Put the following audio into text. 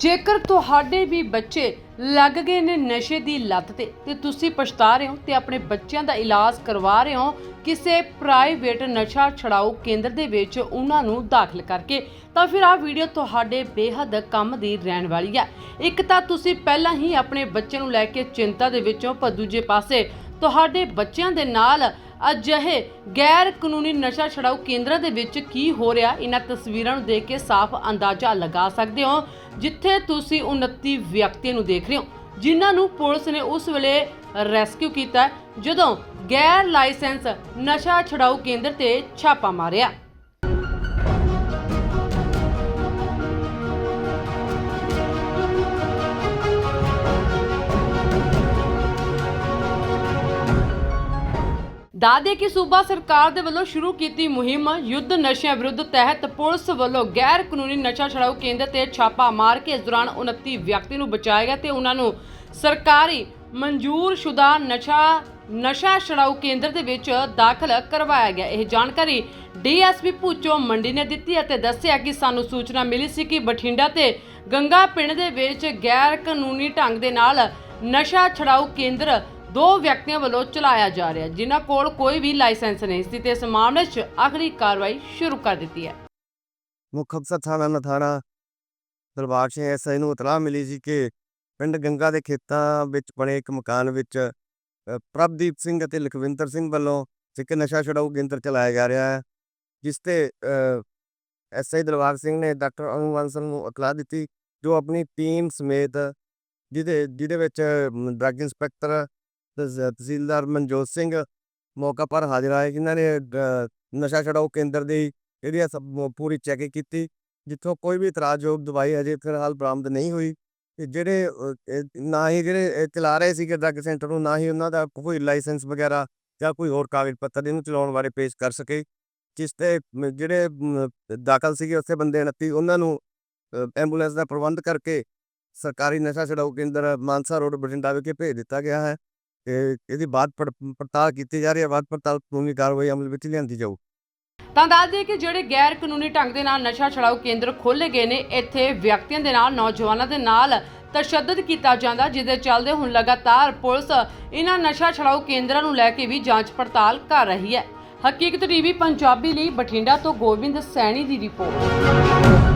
ਜੇਕਰ ਤੁਹਾਡੇ ਵੀ ਬੱਚੇ ਲੱਗ ਗਏ ਨੇ ਨਸ਼ੇ ਦੀ ਲੱਤ ਤੇ ਤੇ ਤੁਸੀਂ ਪਛਤਾ ਰਹੇ ਹੋ ਤੇ ਆਪਣੇ ਬੱਚਿਆਂ ਦਾ ਇਲਾਜ ਕਰਵਾ ਰਹੇ ਹੋ, ਕਿਸੇ ਪ੍ਰਾਈਵੇਟ ਨਸ਼ਾ ਛਡਾਊ ਕੇਂਦਰ ਦੇ ਵਿੱਚ ਉਹਨਾਂ ਨੂੰ ਦਾਖਲ ਕਰਕੇ, ਤਾਂ ਫਿਰ ਆਹ ਵੀਡੀਓ ਤੁਹਾਡੇ ਬੇਹੱਦ ਕੰਮ ਦੀ ਰਹਿਣ ਵਾਲੀ ਹੈ। ਇੱਕ ਤਾਂ ਤੁਸੀਂ ਪਹਿਲਾਂ ਹੀ ਆਪਣੇ ਬੱਚੇ ਨੂੰ ਲੈ ਕੇ ਚਿੰਤਾ ਦੇ ਵਿੱਚੋਂ ਪਰ ਦੂਜੇ ਪਾਸੇ ਤੁਹਾਡੇ ਬੱਚਿਆਂ ਦੇ ਨਾਲ ਅਜਿਹੇ ਗੈਰ ਕਾਨੂੰਨੀ ਨਸ਼ਾ ਛਡਾਊ ਕੇਂਦਰਾਂ ਦੇ ਵਿੱਚ ਕੀ ਹੋ ਰਿਹਾ ਇਹਨਾਂ ਤਸਵੀਰਾਂ ਨੂੰ ਦੇਖ ਕੇ ਸਾਫ਼ ਅੰਦਾਜ਼ਾ ਲਗਾ ਸਕਦੇ ਹੋ, ਜਿੱਥੇ ਤੁਸੀਂ 29 ਵਿਅਕਤੀਆਂ ਨੂੰ ਦੇਖ ਰਹੇ ਹੋ, ਜਿਨ੍ਹਾਂ ਨੂੰ ਪੁਲਿਸ ਨੇ ਉਸ ਵੇਲੇ ਰੈਸਕਿਊ ਕੀਤਾ ਜਦੋਂ ਗੈਰ ਲਾਇਸੈਂਸ ਨਸ਼ਾ ਛਡਾਊ ਕੇਂਦਰ ਤੇ ਛਾਪਾ ਮਾਰਿਆ। ਦਾਦੇ ਕਿ ਸੂਬਾ ਸਰਕਾਰ ਦੇ ਵੱਲੋਂ ਸ਼ੁਰੂ ਕੀਤੀ ਮੁਹਿੰਮ ਯੁੱਧ ਨਸ਼ਿਆਂ ਵਿਰੁੱਧ ਤਹਿਤ ਪੁਲਿਸ ਵੱਲੋਂ ਗੈਰ ਕਾਨੂੰਨੀ ਨਸ਼ਾ ਛਡਾਊ ਕੇਂਦਰ ਤੇ ਛਾਪਾ ਮਾਰ ਕੇ ਇਸ ਦੌਰਾਨ 29 ਵਿਅਕਤੀ ਨੂੰ ਬਚਾਇਆ ਗਿਆ ਤੇ ਉਹਨਾਂ ਨੂੰ ਸਰਕਾਰੀ ਮਨਜ਼ੂਰ ਸ਼ੁਦਾ ਨਸ਼ਾ ਨਸ਼ਾ ਛਡਾਊ ਕੇਂਦਰ ਦੇ ਵਿੱਚ ਦਾਖਲ ਕਰਵਾਇਆ ਗਿਆ। ਇਹ ਜਾਣਕਾਰੀ ਡੀਐਸਪੀ ਭੂਚੋ ਮੰਡੀ ਨੇ ਦਿੱਤੀ ਅਤੇ ਦੱਸਿਆ ਕਿ ਸਾਨੂੰ ਸੂਚਨਾ ਮਿਲੀ ਸੀ ਕਿ ਬਠਿੰਡਾ ਤੇ ਗੰਗਾ ਪਿੰਡ ਦੇ ਵਿੱਚ ਗੈਰ ਕਾਨੂੰਨੀ ਢੰਗ ਦੇ ਨਾਲ ਨਸ਼ਾ ਛਡਾਊ ਕੇਂਦਰ ਦੋ ਵਿਅਕਤੀਆਂ ਵੱਲੋਂ ਚਲਾਇਆ ਜਾ ਰਿਹਾ ਜਿਨ੍ਹਾਂ ਕੋਲ ਕੋਈ ਵੀ ਲਾਇਸੈਂਸ ਨਹੀਂ ਸੀ ਤੇ ਇਸ ਮਾਮਲੇ 'ਚ ਆਖਰੀ ਕਾਰਵਾਈ ਸ਼ੁਰੂ ਕਰ ਦਿੱਤੀ ਹੈ। ਮੁੱਖ ਅਫਸਰ ਥਾਣਾ ਨਥਾਣਾ ਦਰਬਾਰ ਸਿੰਘ ਐਸਆਈ ਨੂੰ ਇਤਲਾਹ ਮਿਲੀ ਸੀ ਕਿ ਪਿੰਡ ਗੰਗਾ ਦੇ ਖੇਤਾਂ ਵਿੱਚ ਬਣੇ ਇੱਕ ਮਕਾਨ ਵਿੱਚ ਅ, ਪ੍ਰਭਦੀਪ ਸਿੰਘ ਅਤੇ ਲਖਵਿੰਦਰ ਸਿੰਘ ਵੱਲੋਂ ਇੱਕ ਨਸ਼ਾ ਛੁਡਾਊ ਕੇਂਦਰ ਚਲਾਇਆ ਜਾ ਰਿਹਾ ਹੈ ਜਿਸ ਤੇ ਐਸਆਈ ਦਰਬਾਰ ਸਿੰਘ ਨੇ ਡਾਕਟਰ ਅਨੂ ਬਾਂਸਲ ਨੂੰ ਇਤਲਾਹ ਦਿੱਤੀ ਜੋ ਆਪਣੀ ਟੀਮ ਸਮੇਤ ਜਿਹਦੇ ਜਿਹਦੇ ਵਿੱਚ ਡਰੱਗ ਇੰਸਪੈਕਟਰ ਤਹਿਸੀਲਦਾਰ ਮਨਜੋਤ ਸਿੰਘ ਮੌਕਾ ਪਰ ਹਾਜ਼ਰ ਆਏ। ਜਿਨ੍ਹਾਂ ਨੇ ਨਸ਼ਾ ਛਡਾਊ ਕੇਂਦਰ ਦੀ ਇਹਦੀ ਸਭ ਪੂਰੀ ਚੈਕਿੰਗ ਕੀਤੀ, ਜਿੱਥੋਂ ਕੋਈ ਵੀ ਇਤਰਾਜ਼ਯੋਗ ਦਵਾਈ ਅਜੇ ਫਿਲਹਾਲ ਬਰਾਮਦ ਨਹੀਂ ਹੋਈ। ਜਿਹੜੇ ਨਾ ਹੀ ਜਿਹੜੇ ਚਲਾ ਰਹੇ ਸੀਗੇ ਡਰੱਗ ਸੈਂਟਰ ਨੂੰ, ਨਾ ਹੀ ਉਹਨਾਂ ਦਾ ਕੋਈ ਲਾਇਸੈਂਸ ਵਗੈਰਾ ਜਾਂ ਕੋਈ ਹੋਰ ਕਾਗਜ਼ ਪੱਤਰ ਇਹਨੂੰ ਚਲਾਉਣ ਬਾਰੇ ਪੇਸ਼ ਕਰ ਸਕੇ। ਜਿਸ ਤੇ ਜਿਹੜੇ ਦਾਖਲ ਸੀਗੇ ਉੱਥੇ ਬੰਦੇ 29 ਉਹਨਾਂ ਨੂੰ ਐਂਬੂਲੈਂਸ ਦਾ ਪ੍ਰਬੰਧ ਕਰਕੇ ਸਰਕਾਰੀ ਨਸ਼ਾ ਛਡਾਊ ਕੇਂਦਰ ਮਾਨਸਾ ਰੋਡ, ਬਠਿੰਡਾ ਵਿਖੇ ਭੇਜ ਦਿੱਤਾ ਗਿਆ ਹੈ। ਇਹਦੀ ਬਾਅਦ ਪੜਤਾਲ ਕੀਤੀ ਜਾ ਰਹੀ ਹੈ ਬਾਅਦ ਪੜਤਾਲ ਕਾਨੂੰਨੀ ਕਾਰਵਾਈ ਅਮਲ ਵਿੱਚ ਲਿਆਂਦੀ ਜਾਊ। ਤਾਂ ਦੱਸ ਦਈਏ ਕਿ ਜਿਹੜੇ ਗੈਰ ਕਾਨੂੰਨੀ ਢੰਗ ਦੇ ਨਾਲ ਨਸ਼ਾ ਛਡਾਊ ਕੇਂਦਰ ਖੋਲੇ ਗਏ ਨੇ, ਇੱਥੇ ਵਿਅਕਤੀਆਂ ਦੇ ਨਾਲ, ਨੌਜਵਾਨਾਂ ਦੇ ਨਾਲ ਤਸ਼ੱਦਦ ਕੀਤਾ ਜਾਂਦਾ, ਜਿਹਦੇ ਚੱਲਦੇ ਹੁਣ ਲਗਾਤਾਰ ਪੁਲਿਸ ਇਹਨਾਂ ਨਸ਼ਾ ਛਡਾਊ ਕੇਂਦਰਾਂ ਨੂੰ ਲੈ ਕੇ ਵੀ ਜਾਂਚ ਪੜਤਾਲ ਕਰ ਰਹੀ ਹੈ। ਹਕੀਕਤ ਟੀਵੀ, ਪੰਜਾਬੀ ਲਈ ਬਠਿੰਡਾ ਤੋਂ ਗੋਬਿੰਦ ਸੈਣੀ ਦੀ ਰਿਪੋਰਟ।